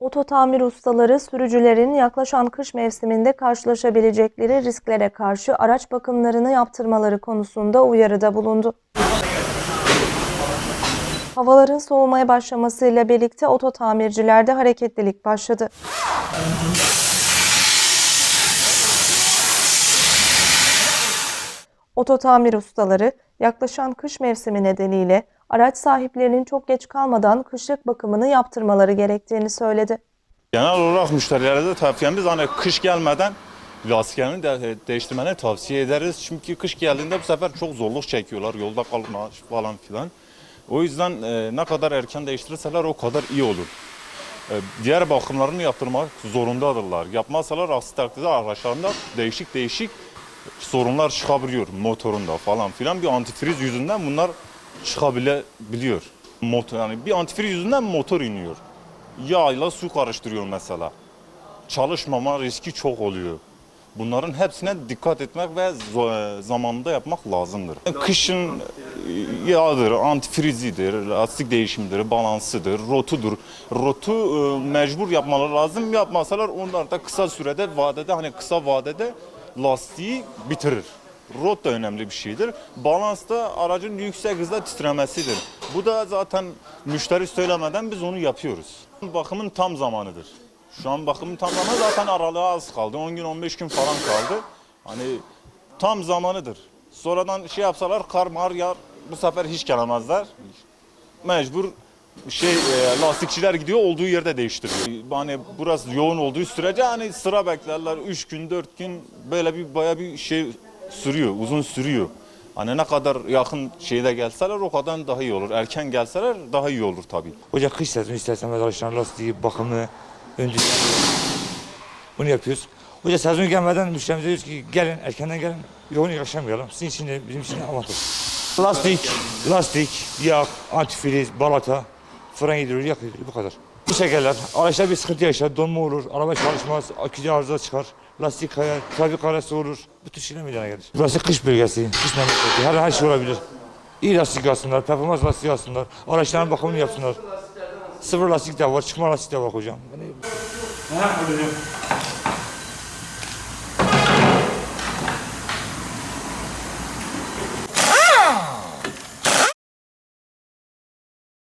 Oto tamir ustaları sürücülerin yaklaşan kış mevsiminde karşılaşabilecekleri risklere karşı araç bakımlarını yaptırmaları konusunda uyarıda bulundu. Havaların soğumaya başlamasıyla birlikte oto tamircilerde hareketlilik başladı. Oto tamir ustaları yaklaşan kış mevsimi nedeniyle araç sahiplerinin çok geç kalmadan kışlık bakımını yaptırmaları gerektiğini söyledi. Genel olarak müşterilere de tavsiyemiz hani kış gelmeden lastiklerini de değiştirmeni tavsiye ederiz. Çünkü kış geldiğinde bu sefer çok zorluk çekiyorlar. Yolda kalma falan filan. O yüzden e, ne kadar erken değiştirirseler o kadar iyi olur. E, diğer bakımlarını yaptırmak zorundadırlar. Yapmazsalar aksi takdirde araçlarında değişik değişik sorunlar çıkabiliyor motorunda falan filan. Bir antifriz yüzünden bunlar çıkabiliyor. Motor yani bir antifriz yüzünden motor iniyor. Yağla su karıştırıyor mesela. Çalışmama riski çok oluyor. Bunların hepsine dikkat etmek ve zo- zamanında yapmak lazımdır. Kışın e, yağdır, antifrizidir, lastik değişimidir, balansıdır, rotudur. Rotu e, mecbur yapmaları lazım. Yapmasalar onlar da kısa sürede, vadede hani kısa vadede lastiği bitirir. Rot da önemli bir şeydir. Balans da aracın yüksek hızda titremesidir. Bu da zaten müşteri söylemeden biz onu yapıyoruz. Bakımın tam zamanıdır. Şu an bakımın tam zamanı zaten aralığa az kaldı. 10 gün 15 gün falan kaldı. Hani tam zamanıdır. Sonradan şey yapsalar kar mar yağar bu sefer hiç gelemezler. Mecbur şey e, lastikçiler gidiyor olduğu yerde değiştiriyor. Hani burası yoğun olduğu sürece hani sıra beklerler 3 gün 4 gün böyle bir baya bir şey sürüyor uzun sürüyor. Hani ne kadar yakın şeyde gelseler o kadar daha iyi olur. Erken gelseler daha iyi olur tabii. Hoca kış sezonu istersen araçların lastiği, bakımı, öncü bunu yapıyoruz. Hoca sezon gelmeden müşterimize diyoruz ki gelin erkenden gelin yoğun yaşamayalım. Sizin için de bizim için de avantaj. Lastik, lastik, yağ, antifriz, balata, fren hidroliği yakıyor bu kadar. Bu şekerler, araçlar bir sıkıntı yaşar, donma olur, araba çalışmaz, aküde arıza çıkar, lastik kayar, trafik arası olur. Bu tür şeyler meydana gelir. Burası kış bölgesi, kış memleketi, her, her şey olabilir. İyi lastik alsınlar, performans lastiği alsınlar, araçların bakımını yapsınlar. Sıfır lastik de var, çıkma lastik de var hocam. Yani...